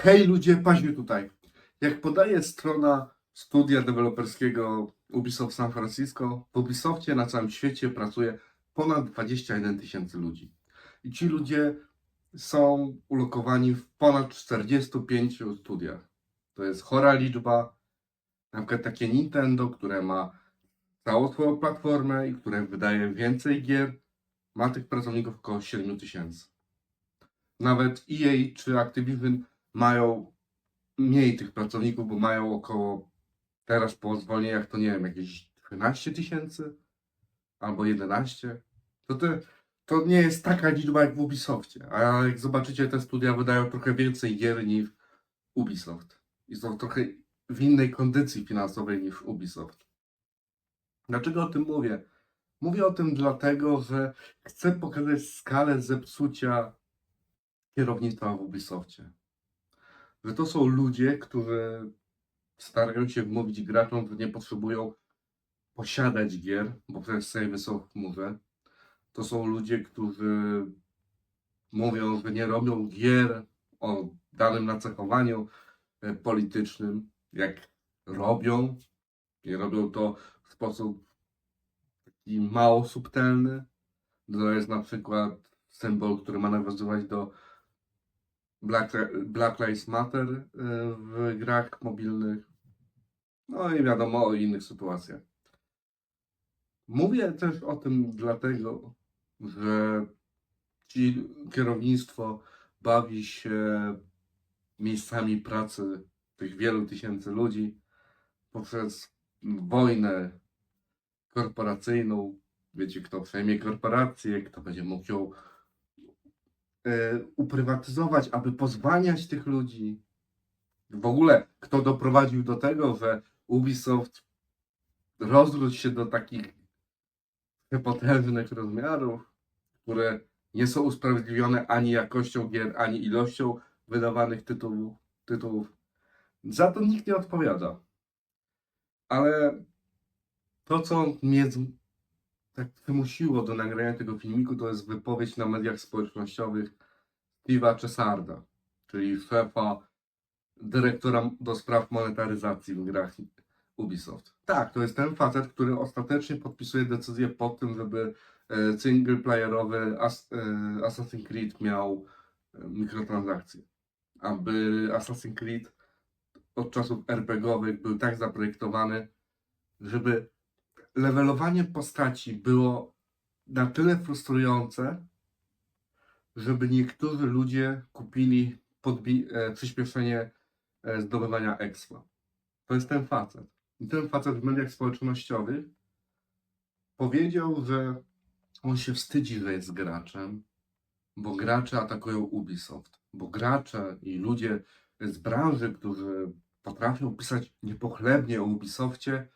Hej ludzie, paźmy tutaj. Jak podaje strona studia deweloperskiego Ubisoft San Francisco, w Ubisoftie na całym świecie pracuje ponad 21 tysięcy ludzi. I ci ludzie są ulokowani w ponad 45 studiach. To jest chora liczba. Na przykład takie Nintendo, które ma całą swoją platformę i które wydaje więcej gier, ma tych pracowników około 7 tysięcy. Nawet EA czy Activision mają mniej tych pracowników, bo mają około teraz po zwolnieniach to nie wiem, jakieś 12 tysięcy albo 11. To, te, to nie jest taka liczba jak w Ubisoftie. A jak zobaczycie, te studia wydają trochę więcej gier niż Ubisoft. I są trochę w innej kondycji finansowej niż Ubisoft. Dlaczego o tym mówię? Mówię o tym dlatego, że chcę pokazać skalę zepsucia kierownictwa w Ubisoftie. Że to są ludzie, którzy starają się wmówić graczom, że nie potrzebują posiadać gier, bo przecież savey są w chmurze. To są ludzie, którzy mówią, że nie robią gier o danym nacechowaniu e, politycznym, jak robią. I robią to w sposób taki mało subtelny. To jest na przykład symbol, który ma nawiązywać do Black, Black Lives Matter y, w grach mobilnych. No i wiadomo o innych sytuacjach. Mówię też o tym dlatego, że ci kierownictwo bawi się miejscami pracy tych wielu tysięcy ludzi poprzez wojnę korporacyjną. Wiecie, kto przejmie korporację, kto będzie mógł ją uprywatyzować, aby pozwaniać tych ludzi. W ogóle, kto doprowadził do tego, że Ubisoft rozrósł się do takich potężnych rozmiarów, które nie są usprawiedliwione ani jakością gier, ani ilością wydawanych tytułów. tytułów. Za to nikt nie odpowiada. Ale to, co mnie tak wymusiło do nagrania tego filmiku, to jest wypowiedź na mediach społecznościowych Steve'a Czesarda, czyli szefa, dyrektora do spraw monetaryzacji w grach Ubisoft. Tak, to jest ten facet, który ostatecznie podpisuje decyzję po tym, żeby e, singleplayerowy e, Assassin's Creed miał e, mikrotransakcje. Aby Assassin's Creed od czasów RPGowych był tak zaprojektowany, żeby levelowanie postaci było na tyle frustrujące, żeby niektórzy ludzie kupili podbi- e, przyspieszenie e, zdobywania expa. To jest ten facet. I ten facet w mediach społecznościowych powiedział, że on się wstydzi, że jest graczem, bo gracze atakują Ubisoft. Bo gracze i ludzie z branży, którzy potrafią pisać niepochlebnie o Ubisoftie,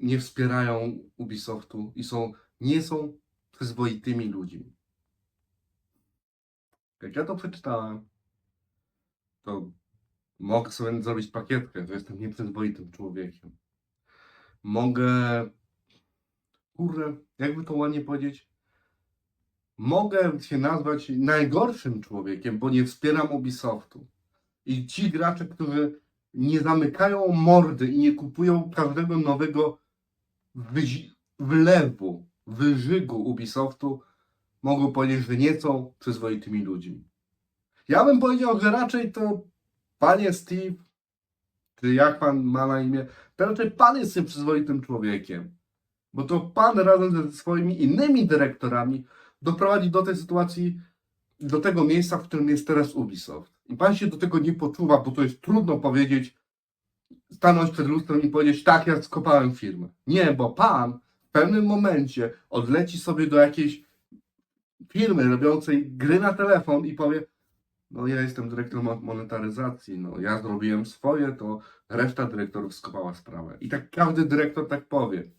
nie wspierają Ubisoftu i są, nie są przyzwoitymi ludźmi. Jak ja to przeczytałem, to mogę sobie zrobić pakietkę, że jestem nieprzyzwoitym człowiekiem. Mogę, kurde, jakby to ładnie powiedzieć, mogę się nazwać najgorszym człowiekiem, bo nie wspieram Ubisoftu. I ci gracze, którzy nie zamykają mordy i nie kupują każdego nowego wylewu, wyżygu Ubisoftu, mogą powiedzieć, że nie są przyzwoitymi ludźmi. Ja bym powiedział, że raczej to panie Steve, czy jak pan ma na imię, to raczej pan jest tym przyzwoitym człowiekiem. Bo to pan razem ze swoimi innymi dyrektorami doprowadzi do tej sytuacji, do tego miejsca, w którym jest teraz Ubisoft. I pan się do tego nie poczuwa, bo to jest trudno powiedzieć, stanąć przed lustrem i powiedzieć, tak, ja skopałem firmę. Nie, bo pan w pewnym momencie odleci sobie do jakiejś firmy robiącej gry na telefon i powie, no ja jestem dyrektorem mo- monetaryzacji, no ja zrobiłem swoje, to reszta dyrektorów skopała sprawę. I tak każdy dyrektor tak powie.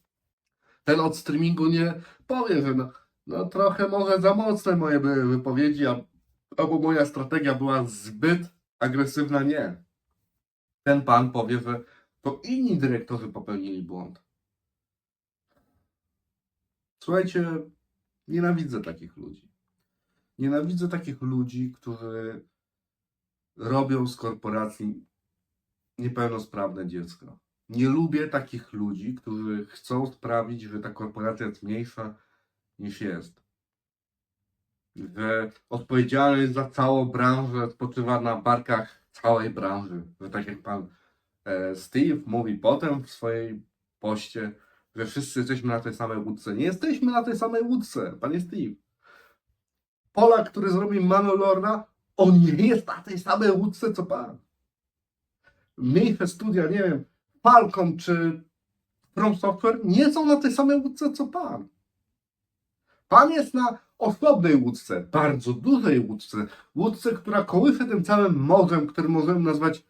Ten od streamingu nie powie, że no, no trochę może za mocne moje były wypowiedzi, albo moja strategia była zbyt agresywna, nie. Ten pan powie, że to inni dyrektorzy popełnili błąd. Słuchajcie, nienawidzę takich ludzi. Nienawidzę takich ludzi, którzy robią z korporacji niepełnosprawne dziecko. Nie lubię takich ludzi, którzy chcą sprawić, że ta korporacja jest mniejsza niż jest. Że odpowiedzialność za całą branżę spoczywa na barkach całej branży. Że tak jak pan e, Steve mówi potem w swojej poście, że wszyscy jesteśmy na tej samej łódce. Nie jesteśmy na tej samej łódce, panie Steve. Polak, który zrobił Manolorna, on nie jest na tej samej łódce co pan. Mniejsze studia, nie wiem, Falcon czy From Software nie są na tej samej łódce co pan. Pan jest na osobnej łódce, bardzo dużej łódce, łódce, która kołysze tym całym morzem, który możemy nazwać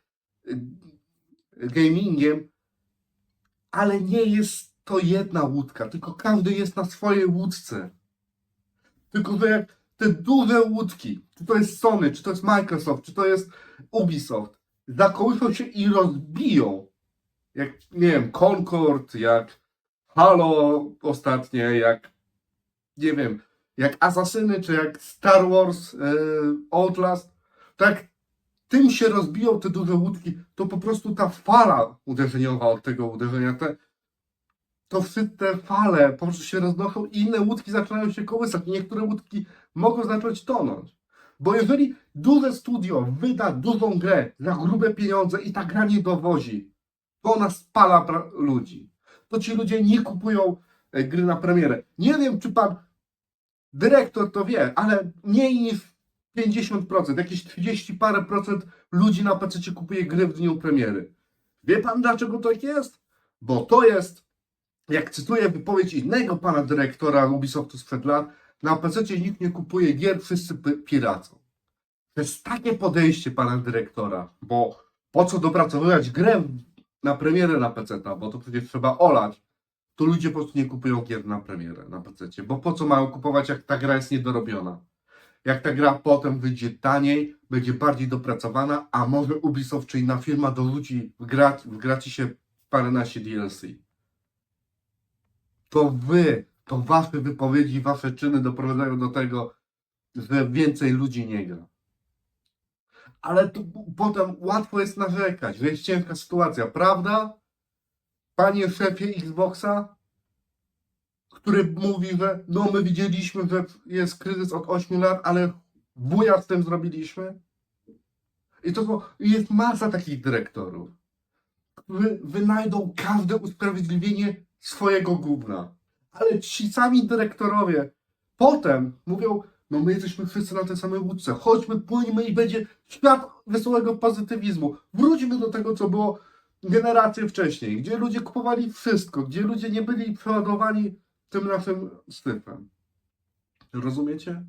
y, gamingiem, ale nie jest to jedna łódka, tylko każdy jest na swojej łódce. Tylko, że jak te duże łódki, czy to jest Sony, czy to jest Microsoft, czy to jest Ubisoft, zakołyszą się i rozbiją, jak, nie wiem, Concord, jak Halo ostatnie, jak, nie wiem, jak Asasyny, czy jak Star Wars, e, Outlast, tak tym się rozbiją te duże łódki, to po prostu ta fala uderzeniowa od tego uderzenia, te, to wszystkie te fale po prostu się roznoszą i inne łódki zaczynają się kołysać. Niektóre łódki mogą zacząć tonąć. Bo jeżeli duże studio wyda dużą grę za grube pieniądze i ta gra nie dowozi, to ona spala ludzi. To ci ludzie nie kupują e, gry na premierę. Nie wiem, czy pan dyrektor to wie, ale mniej niż 50%, jakieś 30 parę procent ludzi na PC kupuje gry w dniu premiery. Wie pan dlaczego tak jest? Bo to jest, jak cytuję wypowiedź innego pana dyrektora Ubisoftu sprzed lat, na PC nikt nie kupuje gier, wszyscy pi- piracą. To jest takie podejście pana dyrektora, bo po co dopracowywać grę na premierę na PC, bo to przecież trzeba olać, to ludzie po prostu nie kupują gier na premierę na PC, bo po co mają kupować, jak ta gra jest niedorobiona? Jak ta gra potem wyjdzie taniej, będzie bardziej dopracowana, a może Ubisoft czy inna firma dorzuci w, gra, w graci się paręnaście DLC. To wy, to wasze wypowiedzi, wasze czyny doprowadzają do tego, że więcej ludzi nie gra. Ale tu, potem łatwo jest narzekać, że jest ciężka sytuacja, prawda? Panie szefie Xboxa, który mówi, że no my widzieliśmy, że jest kryzys od 8 lat, ale wuja z tym zrobiliśmy. I to jest masa takich dyrektorów, którzy wynajdą każde usprawiedliwienie swojego gówna. Ale ci sami dyrektorowie potem mówią, no my jesteśmy wszyscy na tej samej łódce, chodźmy, płyńmy i będzie świat wesołego pozytywizmu. Wróćmy do tego, co było generacje wcześniej, gdzie ludzie kupowali wszystko, gdzie ludzie nie byli przeładowani tym naszym syfem. Rozumiecie?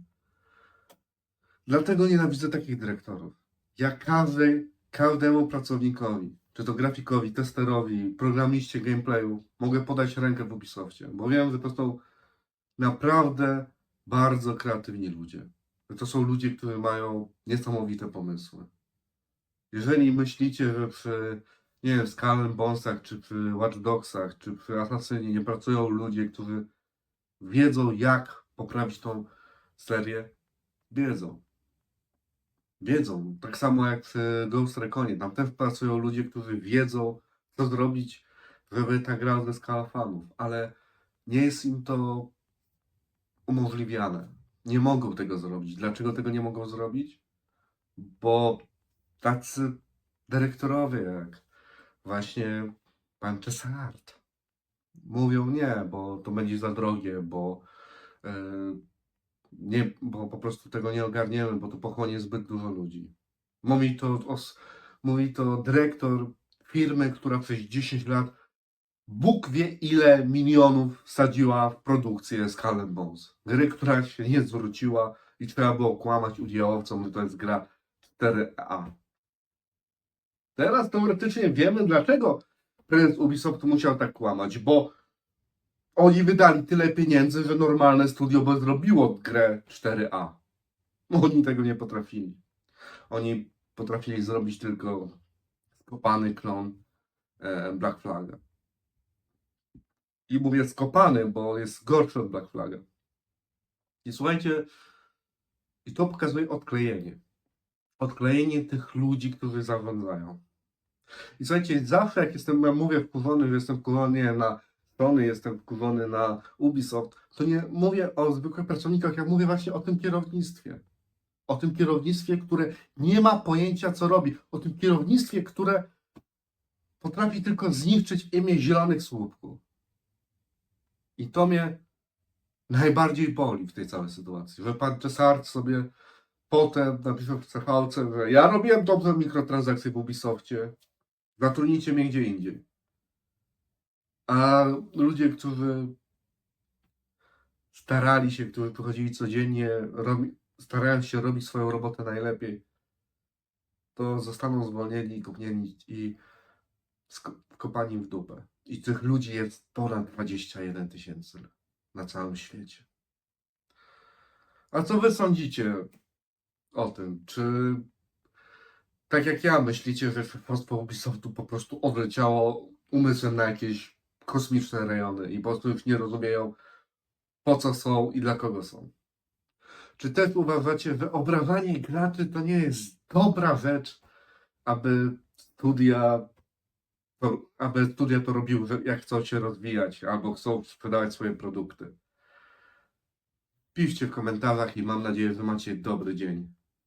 Dlatego nienawidzę takich dyrektorów. Ja każdej, każdemu pracownikowi, czy to grafikowi, testerowi, programiście gameplayu, mogę podać rękę w Ubisoftie, bo wiem, że to są naprawdę bardzo kreatywni ludzie. To są ludzie, którzy mają niesamowite pomysły. Jeżeli myślicie, że przy, nie wiem, Skull and Bonesach, czy przy Watch Dogsach, czy przy Assassinie nie pracują ludzie, którzy wiedzą, jak poprawić tą serię, wiedzą. Wiedzą. Tak samo jak przy Ghost Reconie. Tam też pracują ludzie, którzy wiedzą, co zrobić, żeby ta gra zyskała fanów, ale nie jest im to umożliwiane. Nie mogą tego zrobić. Dlaczego tego nie mogą zrobić? Bo tacy dyrektorowie jak właśnie pan Czesart mówią nie, bo to będzie za drogie, bo e, nie, bo po prostu tego nie ogarniemy, bo to pochłonie zbyt dużo ludzi. Mówi to, os, mówi to dyrektor firmy, która przez 10 lat Bóg wie ile milionów wsadziła w produkcję Skull and Bones. Gry, która się nie zwróciła i trzeba było kłamać udziałowcom, że to jest gra 4A. Teraz teoretycznie wiemy, dlaczego prezes Ubisoftu musiał tak kłamać, bo oni wydali tyle pieniędzy, że normalne studio by zrobiło grę 4A. Oni tego nie potrafili. Oni potrafili zrobić tylko skopany klon e, Black Flaga. I mówię skopany, bo jest gorszy od Black Flaga. I słuchajcie, i to pokazuje odklejenie. Odklejenie tych ludzi, którzy zarządzają. I słuchajcie, zawsze jak jestem, ja mówię wkurzony, że jestem wkurzony wiem, na Sony, jestem wkurzony na Ubisoft, to nie mówię o zwykłych pracownikach, ja mówię właśnie o tym kierownictwie. O tym kierownictwie, które nie ma pojęcia, co robi. O tym kierownictwie, które potrafi tylko zniszczyć imię zielonych słupków. I to mnie najbardziej boli w tej całej sytuacji, że pan sobie potem napisał w CHC, że ja robiłem dobrze mikrotransakcje w Ubisoftie, zatrudnijcie mnie gdzie indziej. A ludzie, którzy starali się, którzy przychodzili codziennie, starając się robić swoją robotę najlepiej, to zostaną zwolnieni, kopnieni i wkopani w dupę. I tych ludzi jest ponad 21 tysięcy na całym świecie. A co wy sądzicie o tym? Czy tak jak ja myślicie, że szefostwo Ubisoftu po prostu odleciało umysłem na jakieś kosmiczne rejony i po prostu już nie rozumieją po co są i dla kogo są? Czy też uważacie, że obrażanie graczy to nie jest dobra rzecz, aby studia to, aby studia to robiły, jak chcą się rozwijać albo chcą sprzedawać swoje produkty? Piszcie w komentarzach i mam nadzieję, że macie dobry dzień.